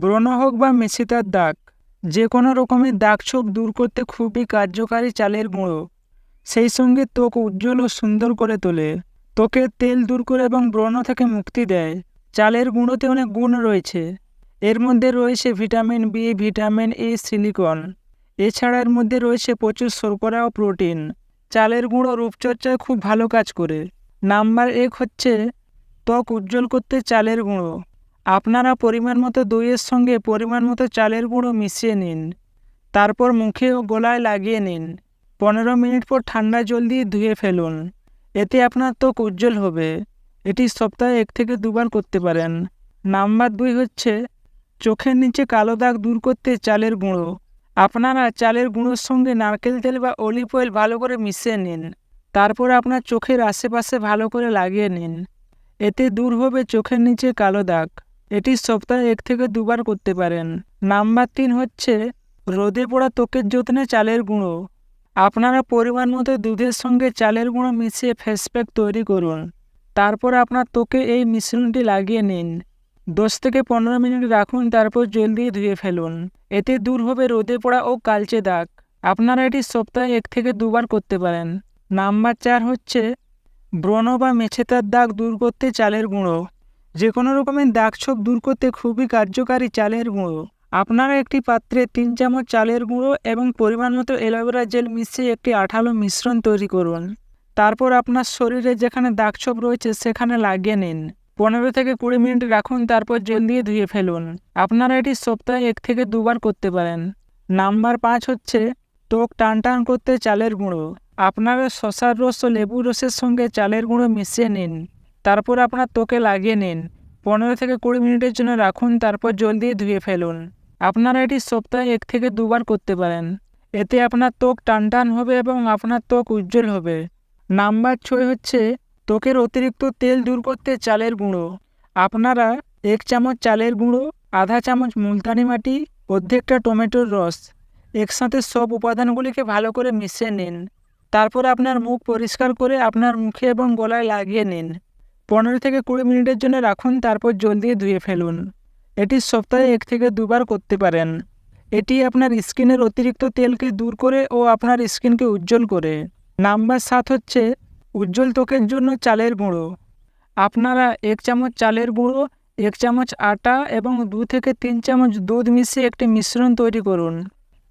ব্রণ হোক বা মেছিতার দাগ যে কোনো রকমের দাগ ছোপ দূর করতে খুবই কার্যকারী চালের গুঁড়ো। সেই সঙ্গে ত্বক উজ্জ্বল ও সুন্দর করে তোলে। ত্বকের তেল দূর করে এবং ব্রণ থেকে মুক্তি দেয়। চালের গুঁড়োতে অনেক গুণ রয়েছে। এর মধ্যে রয়েছে vitamin B, vitamin A, silicon. এছাড়া এর মধ্যে রয়েছে প্রচুর শর্করা ও প্রোটিন। চালের গুঁড়ো রূপচর্চায় খুব ভালো কাজ করে। নাম্বার এক হচ্ছে ত্বক উজ্জ্বল করতে চালের গুঁড়ো। আপনারা পরিমাণ মতো দইয়ের সঙ্গে পরিমাণ মতো চালের গুঁড়ো মিশিয়ে নিন। তারপর মুখে ও গলায় লাগিয়ে নিন। পনেরো মিনিট পর ঠান্ডা জল দিয়ে ধুয়ে ফেলুন। এতে আপনার ত্বক উজ্জ্বল হবে। এটি সপ্তাহে এক থেকে দুবার করতে পারেন। নাম্বার দুই হচ্ছে, চোখের নিচে কালো দাগ দূর করতে চালের গুঁড়ো। আপনারা চালের গুঁড়োর সঙ্গে নারকেল তেল বা অলিভ অয়েল ভালো করে মিশিয়ে নিন। তারপর আপনার চোখের আশেপাশে ভালো করে লাগিয়ে নিন। এতে দূর হবে চোখের নিচে কালো দাগ। এটি সপ্তাহে এক থেকে দুবার করতে পারেন। নাম্বার তিন হচ্ছে, রোদে পোড়া ত্বকের যত্নে চালের গুঁড়ো। আপনারা পরিমাণ মতো দুধের সঙ্গে চালের গুঁড়ো মিশিয়ে ফেস প্যাক তৈরি করুন। তারপর আপনার ত্বকে এই মিশ্রণটি লাগিয়ে নিন। দশ থেকে পনেরো মিনিট রাখুন, তারপর জল দিয়ে ধুয়ে ফেলুন। এতে দূর হবে রোদে পোড়া ও কালচে দাগ। আপনারা এটি সপ্তাহে এক থেকে দুবার করতে পারেন। নাম্বার চার হচ্ছে, ব্রণ বা মেছেতার দাগ দূর করতে চালের গুঁড়ো। যে কোনো রকমের দাগ ছোপ দূর করতে খুবই কার্যকারী চালের গুঁড়ো। আপনারা একটি পাত্রে তিন চামচ চালের গুঁড়ো এবং পরিমাণ মতো অ্যালোভেরা জেল মিশিয়ে একটি আঠালো মিশ্রণ তৈরি করুন। তারপর আপনার শরীরে যেখানে দাগ ছোপ রয়েছে সেখানে লাগিয়ে নিন। পনেরো থেকে কুড়ি মিনিট রাখুন, তারপর জল দিয়ে ধুয়ে ফেলুন। আপনারা এটি সপ্তাহে এক থেকে দুবার করতে পারেন। নাম্বার পাঁচ হচ্ছে ত্বক টান টান করতে চালের গুঁড়ো। আপনারা শশার রস ও লেবুর রসের সঙ্গে চালের গুঁড়ো মিশিয়ে নিন। তারপর আপনার ত্বকে লাগিয়ে নিন। পনেরো থেকে কুড়ি মিনিটের জন্য রাখুন, তারপর জল দিয়ে ধুয়ে ফেলুন। আপনারা এটি সপ্তাহে এক থেকে দুবার করতে পারেন। এতে আপনার ত্বক টান টান হবে এবং আপনার ত্বক উজ্জ্বল হবে। নাম্বার ছয় হচ্ছে ত্বকের অতিরিক্ত তেল দূর করতে চালের গুঁড়ো। আপনারা এক চামচ চালের গুঁড়ো, আধা চামচ মুলতানি মাটি, অর্ধেকটা টমেটোর রস, একসাথে সব উপাদানগুলিকে ভালো করে মিশিয়ে নিন। তারপর আপনার মুখ পরিষ্কার করে আপনার মুখে এবং গলায় লাগিয়ে নিন। পনেরো থেকে কুড়ি মিনিটের জন্য রাখুন, তারপর জল দিয়ে ধুয়ে ফেলুন। এটি সপ্তাহে এক থেকে দুবার করতে পারেন। এটি আপনার স্কিনের অতিরিক্ত তেলকে দূর করে ও আপনার স্কিনকে উজ্জ্বল করে। নাম্বার সাত হচ্ছে উজ্জ্বল ত্বকের জন্য চালের গুঁড়ো। আপনারা এক চামচ চালের গুঁড়ো, এক চামচ আটা এবং দু থেকে তিন চামচ দুধ মিশিয়ে একটি মিশ্রণ তৈরি করুন।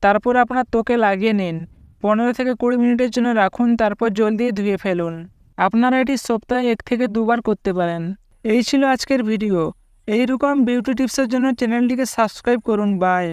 তারপর আপনার ত্বকে লাগিয়ে নিন। পনেরো থেকে কুড়ি মিনিটের জন্য রাখুন, তারপর জল দিয়ে ধুয়ে ফেলুন। আপনারা এটি সপ্তাহে এক থেকে দুবার করতে পারেন। এই ছিল আজকের ভিডিও। এইরকম বিউটি টিপসের জন্য চ্যানেলটিকে সাবস্ক্রাইব করুন। বাই